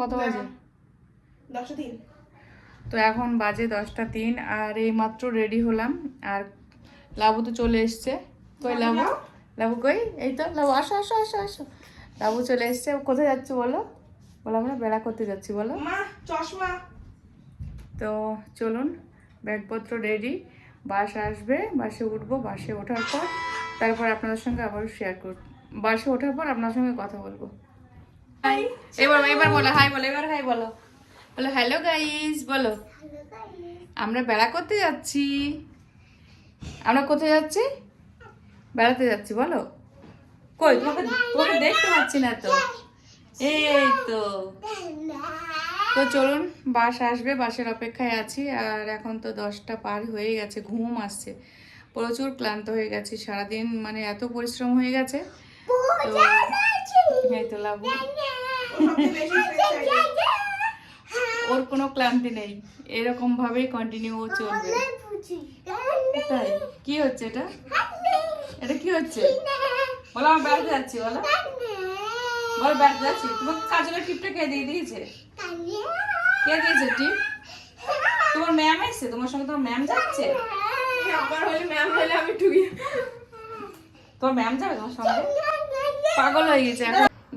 কত বাজে? দশটা তিন। তো এখন বাজে দশটা তিন আর এই মাত্র রেডি হলাম। আর লাবু তো চলে এসছে। কই লাবু? লাবু। কই? এই তো লাবু আসো আসো আসো আসো। লাবু চলে এসছে। কোথায় যাচ্ছ বলো? বলো আমরা বেড়া করতে যাচ্ছি বলো। চশমা। তো চলুন ব্যাগপত্র রেডি বাস আসবে বাসে উঠবো বাসে ওঠার পর তারপর আপনাদের সঙ্গে আবার শেয়ার করব। বাসে ওঠার পর আপনার সঙ্গে কথা বলব। হাই এবার এবার বলো হাই বলো, এবার হাই বলো। বলো হ্যালো গাইস বলো। আমরা বেড়া করতে যাচ্ছি। আমরা কোথায় যাচ্ছি? বেড়াতে যাচ্ছি, বলো। কই, তোমাকে তোমাকে দেখতে পাচ্ছি না তো। এই তো। তো চলুন, বাস আসবে, বাসের অপেক্ষায় আছি। আর এখন তো দশটা পার হয়ে গেছে, ঘুম আসছে। প্রচুর ক্লান্ত হয়ে গেছি সারাদিন মানে এত পরিশ্রম হয়ে গেছে। তো এই ওর কোনো ক্লান্তি নেই এরকম ভাবেই কন্টিনিউ চলবে। তাই কি হচ্ছে এটা? এটা কি হচ্ছে? বলো আমি বেড়াতে যাচ্ছি বলো। বলো বেড়াতে যাচ্ছি। তোমার কাজলের টিপটা কে দিয়ে দিয়েছে? কে দিয়েছে টিপ? তোমার ম্যাম এসছে? তোমার সঙ্গে তোমার ম্যাম যাচ্ছে? আমার হলে ম্যাম হলে আমি টুকি তোমার ম্যাম যাবে তোমার সঙ্গে? পাগল হয়ে গেছে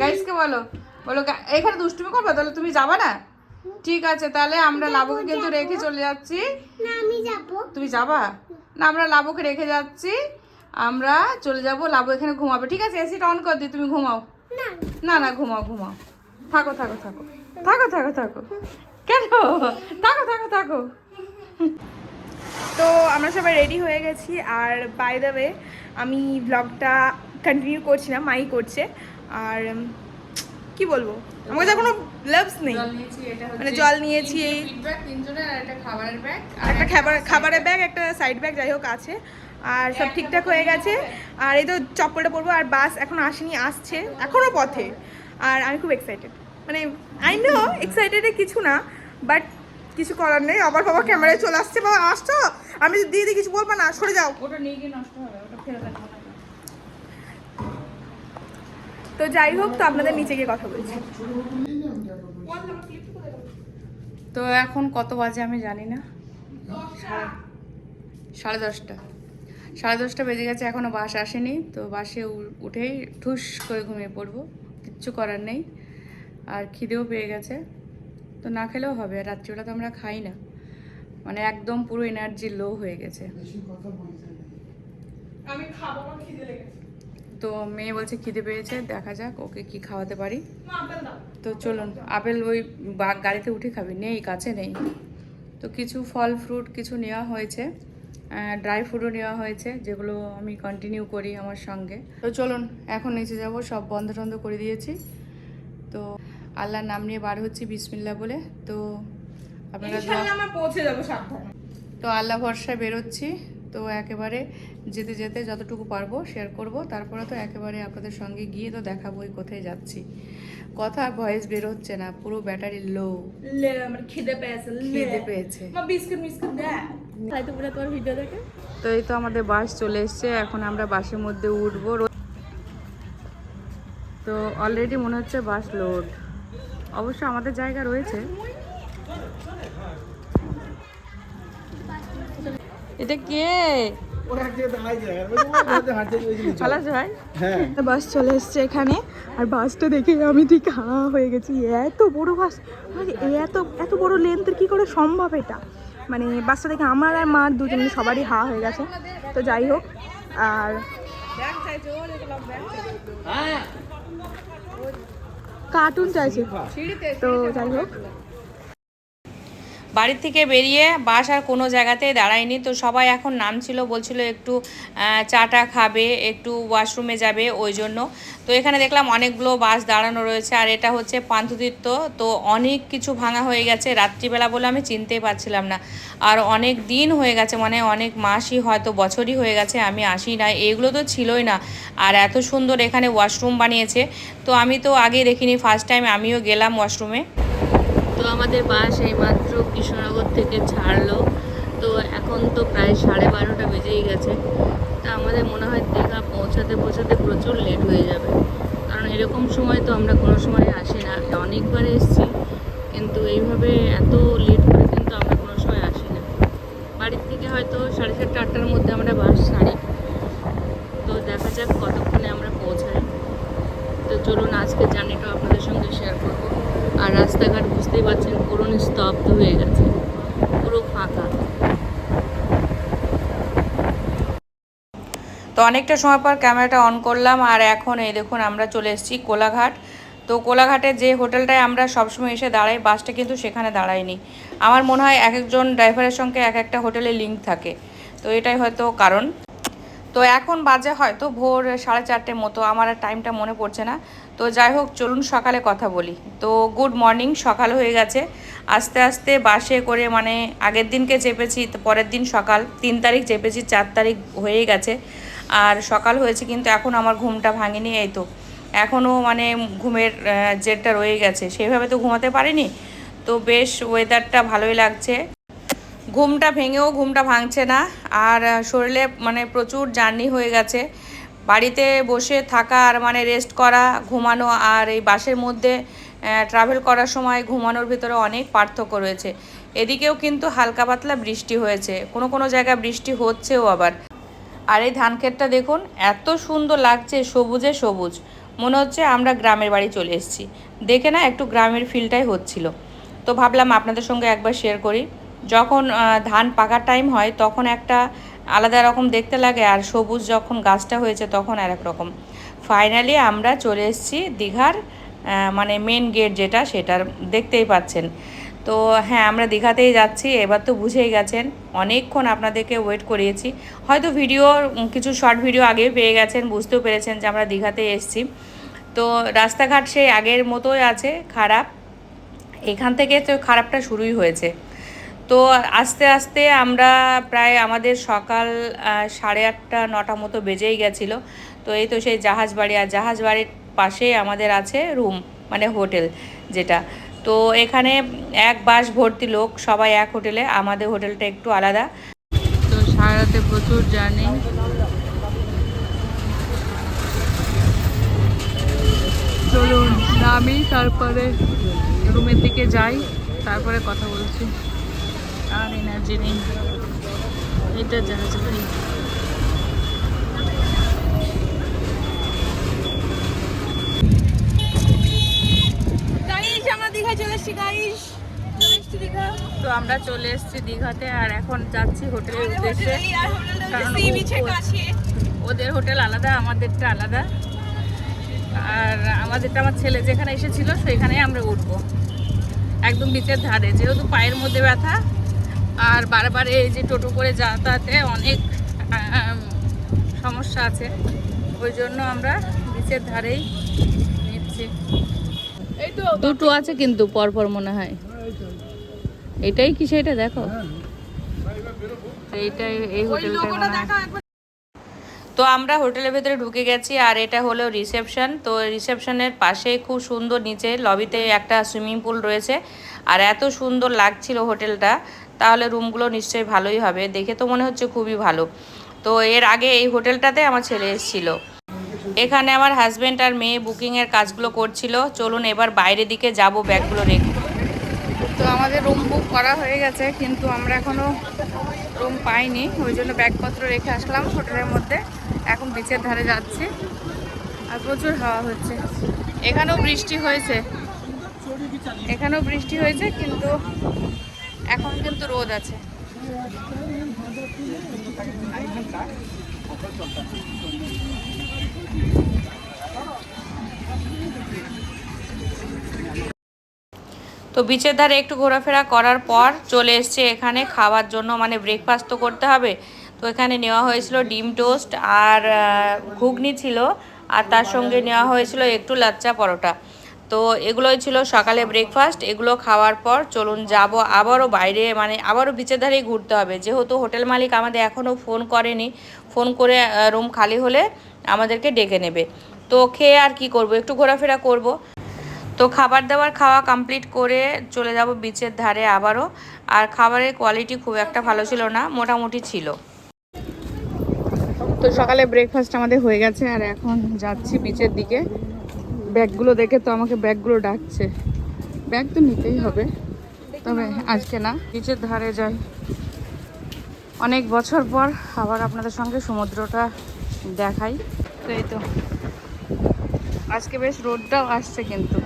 গাইসকে বলো? বলো এখানে দুষ্টুমি করবে? তাহলে তুমি যাবে না? ঠিক আছে তাহলে আমরা লাবুকে কিন্তু রেখে চলে যাচ্ছি। না আমি যাব। তুমি যাবা? না আমরা লাবুকে রেখে যাচ্ছি। আমরা চলে যাব লাবু এখানে ঘুমাবে। ঠিক আছে এসিটা অন করে দিই তুমি ঘুমাও। না। না না ঘুমাও ঘুমাও। থাকো থাকো থাকো। থাকো থাকো থাকো। কেন? থাকো থাকো থাকো। তো আমরা সবাই রেডি হয়ে গেছি। আর বাই দ্য ওয়ে আমি ব্লগটা কন্টিনিউ করছি না মাই করছে। আর কি বলব? আমার কাছে কোনো লাভস নেই। মানে জল নিয়েছি। ব্যাগ একটা খাবার খাবারের ব্যাগ একটা সাইড ব্যাগ যাই হোক আছে। আর সব ঠিকঠাক হয়ে গেছে। আর এই তো চপ্পলটা পরবো আর বাস এখন আসেনি আসছে। এখনও পথে আর আমি খুব এক্সাইটেড মানে আই নো এক্সাইটেডে কিছু না বাট কিছু করার নেই। আবার বাবা ক্যামেরায় চলে আসছে। বাবা আসছো? আমি দিই কিছু বলব না সরে যাও। ওটা নিয়ে গিয়ে নষ্ট হবে ওটা ফেরত তো যাই হোক তো আপনাদের নিচে গিয়ে কথা বলছি। তো এখন কত বাজে আমি জানি না। সাড়ে- সাড়ে দশটা। সাড়ে দশটা বেজে গেছে এখনও বাস আসেনি। তো বাসে উঠেই ঠুস করে ঘুমিয়ে পড়ব। কিচ্ছু করার নেই। আর খিদেও পেয়ে গেছে। তো না খেলেও হবে রাত্রিবেলা তো আমরা খাই না। মানে একদম পুরো এনার্জি লো হয়ে গেছে। আমি খাব আমার খিদে লেগেছে। তো মেয়ে বলছে খিদে পেয়েছে দেখা যাক ওকে কি খাওয়াতে পারি। মা আপেল দাও। তো চলুন আপেল ওই বা- গাড়িতে উঠে খাবি নেই কাছে নেই। তো কিছু ফল ফ্রুট কিছু নেওয়া হয়েছে ড্রাই ফ্রুটও নেওয়া হয়েছে যেগুলো আমি কন্টিনিউ করি আমার সঙ্গে। তো চলুন এখন নিচে যাব সব বন্ধ টন্ধ করে দিয়েছি। আল্লাহর নাম নিয়ে বার হচ্ছি বিসমিল্লা বলে। তো আপনারা পৌঁছে যাব সাবধানে। তো আল্লাহ ভরসায় বেরোচ্ছি। তো একেবারে যেতে যেতে যতটুকু পারব শেয়ার করব। তারপরে তো একেবারে আপনাদের সঙ্গে গিয়ে তো দেখাবোই কোথায় যাচ্ছি। কথা ভয়েস বের হচ্ছে না পুরো ব্যাটারি লো লে আমার খিদে পেয়েছে খিদে পেয়েছে। মা বিস্কুট মিস্কুট দে। তাই তো পুরো তোর ভিডিও দেখে। তো এই তো আমাদের বাস চলে এসছে এখন আমরা বাসের মধ্যে উঠবো। তো অলরেডি মনে হচ্ছে বাস লোড অবশ্য আমাদের জায়গা রয়েছে। এটা কে? ভাই? বাস চলে এসছে এখানে। আর বাসটা দেখে আমি ঠিক হা হয়ে গেছি। এত বড় বাস। মানে এত এত বড় লেন্থের কি করে সম্ভব এটা? মানে বাসটা দেখে আমার আর মার দুজনে সবারই হা হয়ে গেছে। তো যাই হোক আর কার্টুন চাইছে। তো যাই হোক। বাড়ির থেকে বেরিয়ে বাস আর কোনো জায়গাতেই দাঁড়ায়নি। তো সবাই এখন নামছিল, বলছিল একটু চাটা খাবে, একটু ওয়াশরুমে যাবে, ওই জন্য। তো এখানে দেখলাম অনেকগুলো বাস দাঁড়ানো রয়েছে, আর এটা হচ্ছে পান্থতীর্থ। তো অনেক কিছু ভাঙা হয়ে গেছে রাত্রিবেলা বলে আমি চিনতেই পারছিলাম না। আর অনেক দিন হয়ে গেছে মানে অনেক মাসই হয়তো বছরই হয়ে গেছে, আমি আসি না এগুলো তো ছিলই না। আর এত সুন্দর এখানে ওয়াশরুম বানিয়েছে। তো আমি তো আগে দেখিনি ফার্স্ট টাইম আমিও গেলাম ওয়াশরুমে। তো আমাদের বাস এইমাত্র কৃষ্ণনগর থেকে ছাড়লো। তো এখন তো প্রায় সাড়ে বারোটা বেজেই গেছে। তা আমাদের মনে হয় দীঘা পৌঁছাতে পৌঁছাতে প্রচুর লেট হয়ে যাবে। কারণ এরকম সময় তো আমরা কোনো সময় আসি না। অনেকবার এসেছি, কিন্তু এইভাবে এত লেট করে কিন্তু আমরা কোনো সময় আসি না বাড়ির থেকে হয়তো সাড়ে সাতটা আটটার মধ্যে আমরা বাস ছাড়ি তো দেখা যাক কতক্ষণে আমরা পৌঁছাই তো চলুন আজকে জার্নিটা আপনাদের সঙ্গে শেয়ার করব আর রাস্তাঘাট বুঝতেই পারছেন পুরো স্তব্ধ হয়ে গেছে পুরো ফাঁকা তো অনেকটা সময় পর ক্যামেরাটা অন করলাম আর এখন এই দেখুন আমরা চলে এসেছি কোলাঘাট। তো কোলাঘাটে যে হোটেলটায় আমরা সবসময় এসে দাঁড়াই, বাসটা কিন্তু সেখানে দাঁড়ায়নি। আমার মনে হয় এক একজন ড্রাইভারের সঙ্গে এক একটা হোটেলে লিঙ্ক থাকে। তো এটাই হয়তো কারণ। তো এখন বাজে হয়তো ভোর সাড়ে চারটের মতো, আমার আর টাইমটা মনে পড়ছে না। তো যাই হোক, চলুন সকালে কথা বলি। তো গুড মর্নিং সকাল হয়ে গেছে। আস্তে আস্তে বাসে করে মানে আগের দিনকে চেপেছি পরের দিন সকাল তিন তারিখ চেপেছি, চার তারিখ হয়ে গেছে। আর সকাল হয়েছে কিন্তু এখন আমার ঘুমটা ভাঙেনি, এই তো। এখনও মানে ঘুমের জেরটা রয়ে গেছে। সেভাবে তো ঘুমাতে পারিনি। তো বেশ ওয়েদারটা ভালোই লাগছে। ঘুমটা ভেঙেও ঘুমটা ভাঙছে না। আর শরীরে মানে প্রচুর জার্নি হয়ে গেছে। বাড়িতে বসে থাকা আর মানে রেস্ট করা, ঘুমানো আর এই বাসের মধ্যে ট্রাভেল করার সময় ঘুমানোর ভিতরে অনেক পার্থক্য রয়েছে। এদিকেও কিন্তু হালকা পাতলা বৃষ্টি হয়েছে। কোনো কোনো জায়গায় বৃষ্টি হচ্ছেও আবার। আর এই ধান ক্ষেতটা দেখুন, এত সুন্দর লাগছে, সবুজে সবুজ। মনে হচ্ছে আমরা গ্রামের বাড়ি চলে এসেছি। দেখে না একটু গ্রামের ফিলটাই হচ্ছিল। তো ভাবলাম আপনাদের সঙ্গে একবার শেয়ার করি। যখন ধান পাকার টাইম হয়, তখন একটা আলাদা রকম দেখতে লাগে, আর সবুজ যখন গাছটা হয়েছে, তখন আর এক রকম। ফাইনালি আমরা চলে এসেছি দীঘার মানে মেন গেট যেটা, সেটার দেখতেই পাচ্ছেন। তো হ্যাঁ আমরা দীঘাতেই যাচ্ছি। এবার তো বুঝেই গেছেন, অনেকক্ষণ আপনাদেরকে ওয়েট করিয়েছি। হয়তো ভিডিও কিছু শর্ট ভিডিও আগেও পেয়ে গেছেন, বুঝতেও পেরেছেন যে আমরা দীঘাতে এসেছি। তো রাস্তাঘাট সেই আগের মতোই আছে, খারাপ। এখান থেকে তো খারাপটা শুরুই হয়েছে। তো আস্তে আস্তে আমরা প্রায় আমাদের সকাল সাড়ে আটটা, নটা মতো বেজেই গেছিল। তো এই তো সেই জাহাজ বাড়ি আর জাহাজ বাড়ির পাশেই আমাদের আছে রুম মানে হোটেল যেটা। তো এখানে এক বাস ভর্তি লোক, সবাই এক হোটেলে, আমাদের হোটেলটা একটু আলাদা। তো সারাতে প্রচুর জার্নি। চলুন, নামি, তারপরে রুমের দিকে যাই, তারপরে কথা বলছি। আর এনার্জি নেই। এটা জাহাজ বাড়ি গাইস আমরা দীঘায় চলে এসেছি গাইস চলে এসেছি দীঘা তো আমরা চলে এসেছি দীঘাতে আর এখন যাচ্ছি হোটেলের উদ্দেশ্যে। কারণ ওদের হোটেল আলাদা আমাদেরটা আলাদা। আর আমাদেরটা আমার ছেলে যেখানে এসেছিল সেখানেই আমরা উঠবো। একদম বিচের ধারে যেহেতু পায়ের মধ্যে ব্যথা আর বারবার এই যে টোটো করে যাতায়াতে অনেক সমস্যা আছে। ওই জন্য আমরা বিচের ধারেই নিচ্ছি। এই তো দুটো আছে কিন্তু পরপর মনে হয়। এটাই কি সেটা? দেখো। এইটাই এই হয় দেখা একবার। তো আমরা হোটেলের ভেতরে ঢুকে গেছি আর এটা হলো রিসেপশন। তো রিসেপশনের পাশে খুব সুন্দর নিচে লবিতে একটা সুইমিং পুল রয়েছে আর এত সুন্দর লাগছিল হোটেলটা। তাহলে রুমগুলো নিশ্চয়ই ভালোই হবে। দেখে তো মনে হচ্ছে খুবই ভালো। তো এর আগে এই হোটেলটাতে আমার ছেলে এসেছিল। এখানে আমার হাজব্যান্ড আর মেয়ে বুকিংয়ের কাজগুলো করছিল। চলুন এবার বাইরের দিকে যাব ব্যাগগুলো রেখে। তো আমাদের রুম বুক করা হয়ে গেছে, কিন্তু আমরা এখনও রুম পাইনি। ওই জন্য ব্যাগপত্র রেখে আসলাম হোটেলের মধ্যে। এখন বিচের ধারে যাচ্ছি। আর প্রচুর হাওয়া হচ্ছে। এখানেও বৃষ্টি হয়েছে। এখানেও বৃষ্টি হয়েছে, কিন্তু এখন কিন্তু রোদ আছে। তো বিচের ধারে একটু ঘোরাফেরা করার পর চলে এসছে এখানে খাওয়ার জন্য মানে ব্রেকফাস্ট তো করতে হবে। তো এখানে নেওয়া হয়েছিল ডিম টোস্ট আর ঘুগনি ছিল আর তার সঙ্গে নেওয়া হয়েছিল একটু লাচ্চা পরোটা। তো এগুলোই ছিল সকালে ব্রেকফাস্ট এগুলো খাওয়ার পর চলুন যাব আবারও বাইরে মানে আবারও বিচের ধারেই ঘুরতে হবে। যেহেতু হোটেল মালিক আমাদের এখনও ফোন করেনি ফোন করে রুম খালি হলে আমাদেরকে ডেকে নেবে। তো খেয়ে আর কি করব? একটু ঘোরাফেরা করব। তো খাবার দাবার খাওয়া কমপ্লিট করে চলে যাব বিচের ধারে আবারও। আর খাবারের কোয়ালিটি খুব একটা ভালো ছিল না, মোটামুটি ছিল। তো সকালে ব্রেকফাস্ট আমাদের হয়ে গেছে, আর এখন যাচ্ছি বিচের দিকে। ব্যাগগুলো দেখে তো আমাকে ব্যাগগুলো ডাকছে। ব্যাগ তো নিতেই হবে, তবে আজকে না বিচের ধারে যাই। অনেক বছর পর আবার আপনাদের সঙ্গে সমুদ্রটা দেখাই। তো এই তো। আজকে বেশ রোদটাও আসছে কিন্তু।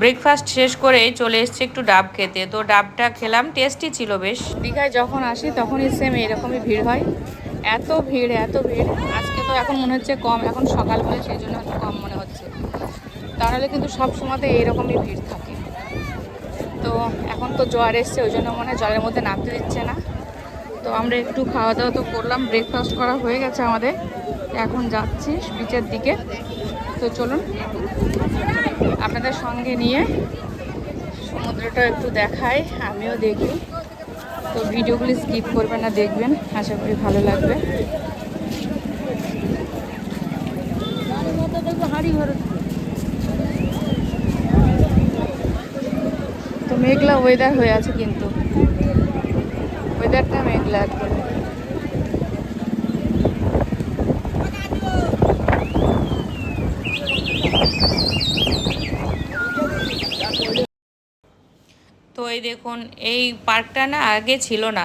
ব্রেকফাস্ট শেষ করে চলে এসেছি একটু ডাব খেতে। তো ডাবটা খেলাম টেস্টি ছিল বেশ। দীঘায় যখন আসি তখনই সেম এরকমই ভিড় হয়। এত ভিড় এত ভিড়। আজকে তো এখন মনে হচ্ছে কম, এখন সকাল বলে সেই জন্য হয়তো কম মনে হচ্ছে। তাহলে কিন্তু সব সময়তে এইরকমই ভিড় থাকে। তো এখন তো জ্বর এসছে, ওই জন্য মনে জলের মধ্যে নামতে দিচ্ছে না। তো আমরা একটু খাওয়া দাওয়া তো করলাম ব্রেকফাস্ট করা হয়ে গেছে আমাদের। এখন যাচ্ছি বিচের দিকে। তো চলুন, আপনাদের সঙ্গে নিয়ে সমুদ্রটা একটু দেখাই, আমিও দেখি। তো ভিডিওগুলি স্কিপ করবেন না, দেখবেন, আশা করি ভালো লাগবে। তো মেঘলা ওয়েদার হয়ে আছে কিন্তু। ওয়েদারটা মেঘলা একদম। তো এই দেখুন, এই পার্কটা না আগে ছিল না।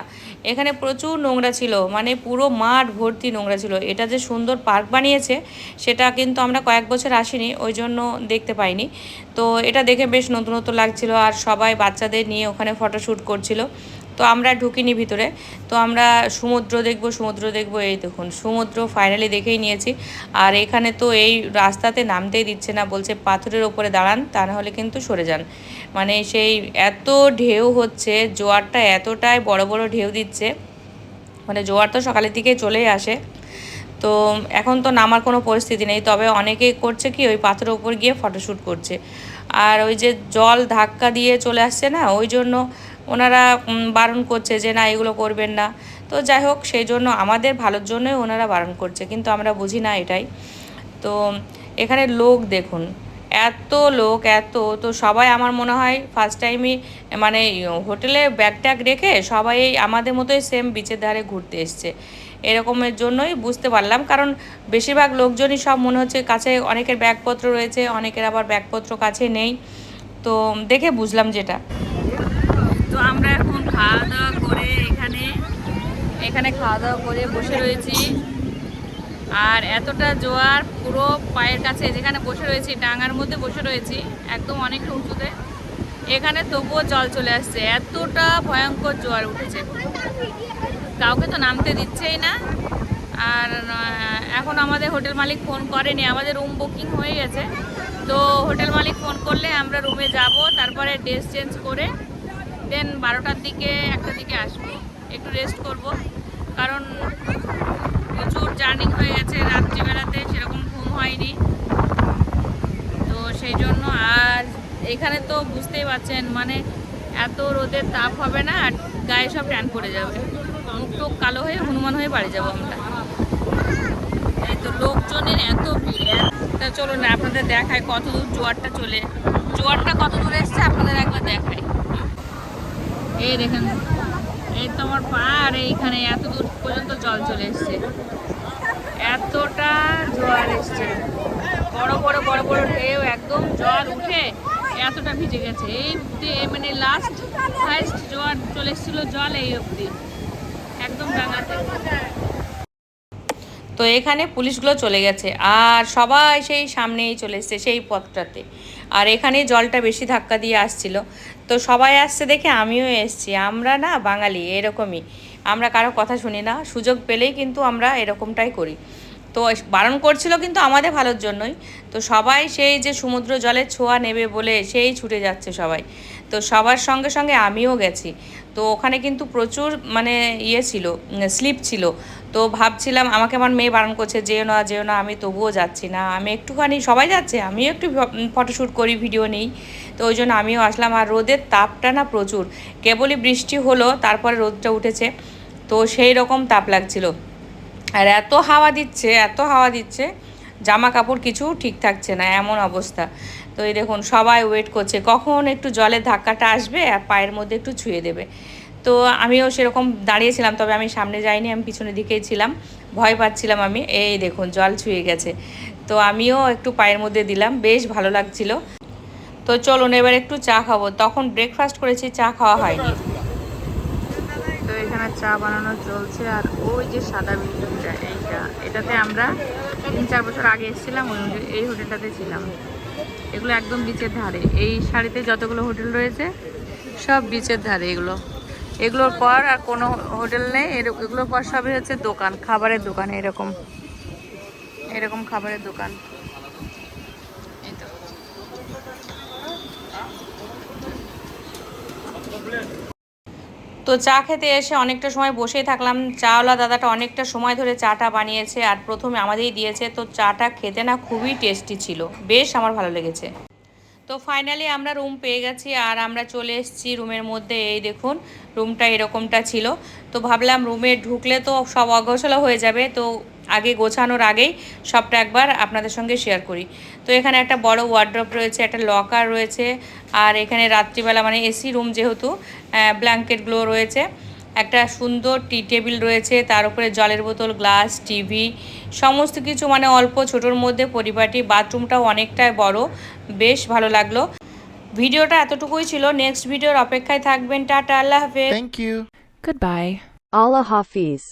এখানে প্রচুর নোংরা ছিল মানে পুরো মাঠ ভর্তি নোংরা ছিল। এটা যে সুন্দর পার্ক বানিয়েছে, সেটা কিন্তু আমরা কয়েক বছর আসিনি, ওই জন্য দেখতে পাইনি। তো এটা দেখে বেশ নতুন নতুন লাগছিল, আর সবাই বাচ্চাদের নিয়ে ওখানে ফটোশ্যুট করছিল। তো আমরা ঢুকিনি ভিতরে। তো আমরা সমুদ্র দেখব সমুদ্র দেখব, এই দেখুন, সমুদ্র ফাইনালি দেখেই নিয়েছি। আর এখানে তো এই রাস্তাতে নামতেই দিচ্ছে না, বলছে পাথরের ওপরে দাঁড়ান, তা নাহলে কিন্তু সরে যান। মানে সেই এত ঢেউ হচ্ছে, জোয়ারটা এতটাই বড় বড় ঢেউ দিচ্ছে। মানে জোয়ার তো সকালের দিকে চলেই আসে। তো এখন তো নামার কোনো পরিস্থিতি নেই, তবে অনেকেই করছে কি, ওই পাথরের ওপর গিয়ে ফটোশ্যুট করছে। আর ওই যে জল ধাক্কা দিয়ে চলে আসছে না, ওই জন্য ওনারা বারণ করছে যে, না, এগুলো করবেন না। তো যাই হোক, সেই জন্য আমাদের ভালোর জন্যই ওনারা বারণ করছে, কিন্তু আমরা বুঝি না এটাই। তো এখানে লোক দেখুন, এত লোক, এত, তো সবাই আমার মনে হয় ফার্স্ট টাইমই মানে হোটেলে ব্যাগ ট্যাগ রেখে সবাই আমাদের মতোই সেম বিচের ধারে ঘুরতে এসছে। এরকমের জন্যই বুঝতে পারলাম, কারণ বেশিরভাগ লোকজনই সব মনে হচ্ছে কাছে অনেকের ব্যাগপত্র রয়েছে, অনেকের আবার ব্যাগপত্র কাছে নেই। তো দেখে বুঝলাম যেটা। তো আমরা এখন খাওয়া দাওয়া করে এখানে এখানে খাওয়া দাওয়া করে বসে রয়েছি। আর এতটা জোয়ার পুরো পায়ের কাছে, যেখানে বসে রয়েছি, ডাঙার মধ্যে বসে রয়েছি, একদম অনেকটা উঁচুতে। এখানে তবুও জল চলে আসছে, এতটা ভয়ঙ্কর জোয়ার উঠেছে। কাউকে তো নামতে দিচ্ছেই না। আর এখন আমাদের হোটেল মালিক ফোন করেনি, আমাদের রুম বুকিং হয়ে গেছে। তো হোটেল মালিক ফোন করলে আমরা রুমে যাব, তারপরে ড্রেস চেঞ্জ করে দেন বারোটার দিকে একটার দিকে আসব, একটু রেস্ট করব। কারণ প্রচুর জার্নি হয়ে গেছে রাত্রিবেলাতে, সেরকম ঘুম হয়নি। তো সেই জন্য আর এখানে তো বুঝতেই পারছেন মানে এত রোদের তাপ হবে না, আর গায়ে সব ট্যান পড়ে যাবে। মুখ টুক কালো হয়ে হনুমান হয়ে বাড়ি যাব আমরা। তো লোকজনের এত ভিড়। তা চলো না, আপনাদের দেখায় কত দূর জোয়ারটা চলে জোয়ারটা কত দূর এসছে আপনাদের একবার দেখাই। এই দেখেন, এই তো আমার পা আর এইখানে এত দূর পর্যন্ত জল চলে এসছে। এতটা জোয়ার এসছে। বড় বড় বড় বড় ঢেউ, একদম জল উঠে এতটা ভিজে গেছে। এই অব্দি মানে লাস্ট হাইস্ট জোয়ার চলে এসেছিল জল এই অবধি। একদম ডাঙাতে। তো এখানে পুলিশগুলো চলে গেছে, আর সবাই সেই সামনেই চলে এসছে, সেই পথটাতে। আর এখানে জলটা বেশি ধাক্কা দিয়ে আসছিল। তো সবাই আসছে দেখে আমিও এসছি। আমরা না বাঙালি, এরকমই। আমরা কারও কথা শুনি না। সুযোগ পেলেই কিন্তু আমরা এরকমটাই করি। তো বারণ করছিল কিন্তু আমাদের ভালোর জন্যই। তো সবাই সেই যে সমুদ্র জলের ছোঁয়া নেবে বলে সেই ছুটে যাচ্ছে সবাই। তো সবার সঙ্গে সঙ্গে আমিও গেছি। তো ওখানে কিন্তু প্রচুর মানে ইয়ে ছিল স্লিপ ছিল। তো ভাবছিলাম আমাকে আমার মেয়ে বারণ করছে, যেও না যেও না, আমি তবুও যাচ্ছি না। আমি একটুখানি, সবাই যাচ্ছে, আমিও একটু ফটোশ্যুট করি, ভিডিও নেই। তো ওই জন্য আমিও আসলাম। আর রোদের তাপটা না প্রচুর। কেবলই বৃষ্টি হলো, তারপরে রোদটা উঠেছে। তো সেই রকম তাপ লাগছিল। আর এত হাওয়া দিচ্ছে, এত হাওয়া দিচ্ছে, জামা কাপড় কিছু ঠিক থাকছে না, এমন অবস্থা। তো এই দেখুন, সবাই ওয়েট করছে। কখন একটু জলের ধাক্কাটা আসবে আর পায়ের মধ্যে একটু ছুঁয়ে দেবে। তো আমিও সেরকম দাঁড়িয়েছিলাম, তবে আমি সামনে যাইনি, আমি পিছনের দিকেই ছিলাম। ভয় পাচ্ছিলাম আমি, এই দেখুন, জল ছুঁয়ে গেছে। তো আমিও একটু পায়ের মধ্যে দিলাম, বেশ ভালো লাগছিল। তো চলুন, এবার একটু চা খাব। তখন ব্রেকফাস্ট করেছি, চা খাওয়া হয়নি। তো এখানে চা বানানো চলছে, আর ওই যে সাদা বিল্ডিংটা এইটা। এটাতে আমরা তিন চার বছর আগে এসেছিলাম, ওই এই হোটেলটাতে ছিলাম। এগুলো একদম বিচের ধারে। এই শাড়িতে যতগুলো হোটেল রয়েছে, সব বিচের ধারে এগুলো। এগুলোর পর আর কোনো হোটেল নেই। এগুলোর পর সবই হচ্ছে দোকান, খাবারের দোকান এরকম। এরকম খাবারের দোকান। তো চা খেতে এসে অনেকটা সময় বসেই থাকলাম। চাওয়ালা দাদাটা অনেকটা সময় ধরে চাটা বানিয়েছে আর প্রথমে আমাদেরই দিয়েছে। তো চাটা খেতে না খুবই টেস্টি ছিল। বেশ আমার ভালো লেগেছে। তো ফাইনালি আমরা রুম পেয়ে গেছি আর আমরা চলে এসেছি রুমের মধ্যে। এই দেখুন রুমটা এরকমটা ছিল। তো ভাবলাম রুমে ঢুকলে তো সব অগসলা হয়ে যাবে। তো আগে গোছানোর আগেই সবটা একবার আপনাদের সঙ্গে শেয়ার করি তো এখানে একটা বড় ওয়ার্ড্রপ রয়েছে একটা লকার রয়েছে আর এখানে রাত্রিবেলা মানে এসি রুম যেহেতু ব্ল্যাঙ্কেটগুলো রয়েছে একটা সুন্দর টি টেবিল রয়েছে তার উপরে জলের বোতল গ্লাস টিভি সমস্ত কিছু মানে অল্প ছোটোর মধ্যে পরিপাটি বাথরুমটাও অনেকটাই বড় বেশ ভালো লাগল ভিডিওটা এতটুকুই ছিল নেক্সট ভিডিওর অপেক্ষায় থাকবেন টাটা আল্লাহ হাফেজ Thank you. Goodbye. Allah Hafiz.